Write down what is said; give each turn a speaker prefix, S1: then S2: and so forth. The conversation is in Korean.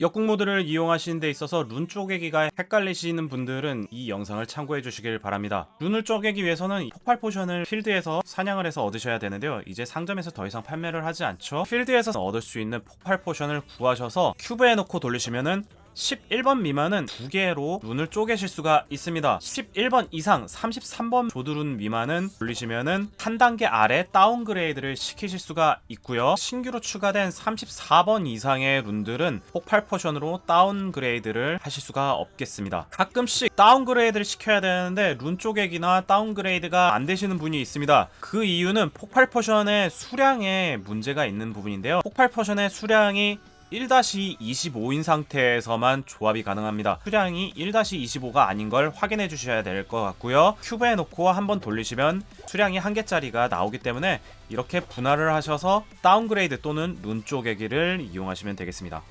S1: 역공 모드를 이용하시는 데 있어서 룬 쪼개기가 헷갈리시는 분들은 이 영상을 참고해 주시길 바랍니다. 룬을 쪼개기 위해서는 폭발 포션을 필드에서 사냥을 해서 얻으셔야 되는데요. 이제 상점에서 더 이상 판매를 하지 않죠. 필드에서 얻을 수 있는 폭발 포션을 구하셔서 큐브에 넣고 돌리시면은 11번 미만은 두 개로 룬을 쪼개실 수가 있습니다. 11번 이상 33번 조드룬 미만은 돌리시면은 한 단계 아래 다운그레이드를 시키실 수가 있고요. 신규로 추가된 34번 이상의 룬들은 폭발 포션으로 다운그레이드를 하실 수가 없겠습니다. 가끔씩 다운그레이드를 시켜야 되는데 룬 쪼개기나 다운그레이드가 안 되시는 분이 있습니다. 그 이유는 폭발 포션의 수량에 문제가 있는 부분인데요. 폭발 포션의 수량이 1-25인 상태에서만 조합이 가능합니다. 수량이 1-25가 아닌 걸 확인해 주셔야 될 것 같고요. 큐브에 놓고 한번 돌리시면 수량이 한 개짜리가 나오기 때문에 이렇게 분할을 하셔서 다운그레이드 또는 룬 쪼개기를 이용하시면 되겠습니다.